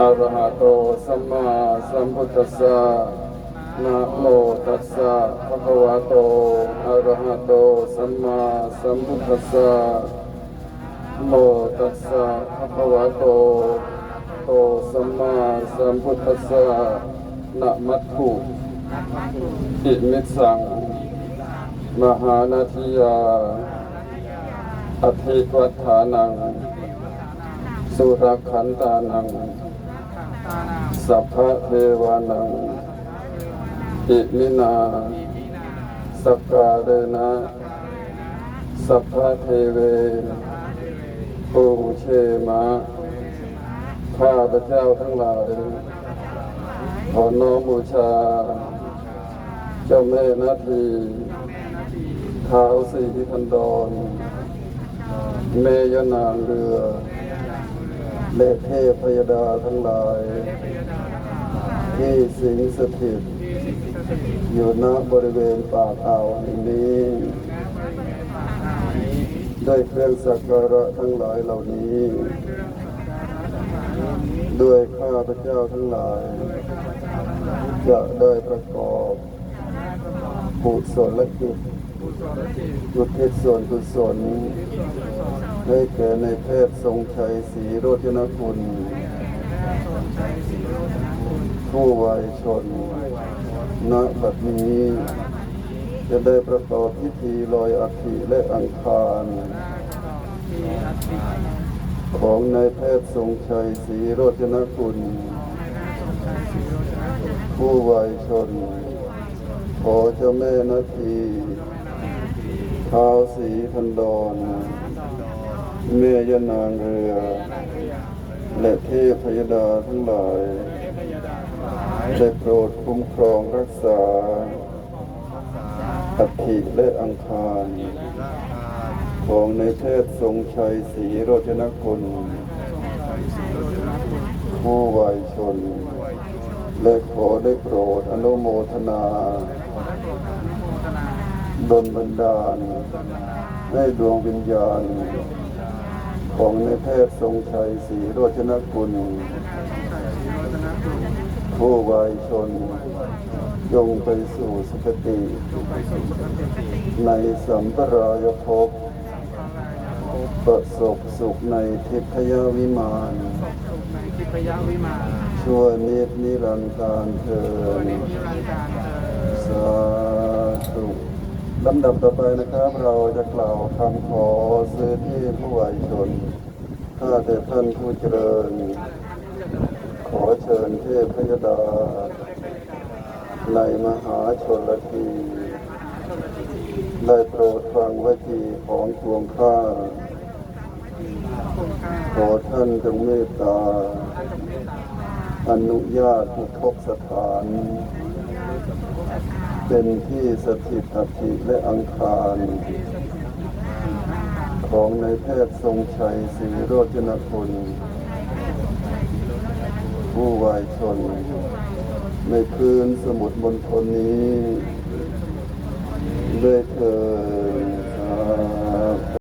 อะระหะโตสัมมาสัมพุทธัสสะนะโมตัสสะภะคะวะโตอะระหะโตสัมมาสัมพุทธัสสะโมตัสสะภะคะวะโตโตสัมมาสัมพุทธัสสะนะมัตถุอิมิสสังมหานาทิยาอภิวัฏฐานังสุรคันตานัง สัพพะเทวานังอิมินาสกการนะ สัพพะเทเวปูเชมะข้าพระเจ้าทั้งหลายขอน้อมบูชา เจ้าแม่นาทีท้าวสีพันดอนแม่ยนางเรือ แลเทพยดาทั้งหลาย ที่สิงสถิต อยู่ณบริเวณป่าเขาแห่งนี้ด้วยเครื่องสักการะทั้งหลายเหล่านี้ ด้วยข้าพระเจ้าทั้งหลาย จะได้ประกอบกุศลกิจ อุทิศส่วนกุศลให้แก่ในแพทย์ทรงชัยศรีโรจนคุณ ผู้วัยชนณบัดนี้ จะได้ประกอบพิธีลอยอัฐิและอังคาร ของนายแพทย์ทรงชัยศรีโรจนคุณ ผู้วัยชน ขอเจ้าแม่นาที ท้าวสีพันดอนแม่ยานางเรือและเทพยดาทั้งหลายได้โปรดคุ้มครองรักษาอัฐิและอังคาร ของในแพทย์ทรงชัยศรีโรจนคุณผู้วัยชน และขอได้โปรดอนุโมทนา ดลบันดาลให้ดวงวิญญาณ ของในแพทย์ทรงชัยศรีโรจนกุลผู้วัยชนจงไปสู่สุคติ ในสัมปรายภพประสบสุขในทิพยวิมานในทิพยวิมานชั่วนิดนิรันดร์การเทินนิรันดร์การเธอสาธุ ลำดับต่อไปนะครับ เราจะกล่าวคำขอซื้อที่ผู้วัยชนถ้าแต่ท่านผู้เจริญ ขอเชิญเทพพยดา ในมหาชนลทีได้โปรดฟังวจีของทวงข้า ขอท่านจงเมตตา อนุญาตให้ทุกสถาน เป็นที่สถิตอัฐิและอังคาร ของในายแพทย์ทรงชัยศรีโรจนคุณผู้วายชน ในคืนสมุดมณฑลนี้ด้วยเถิด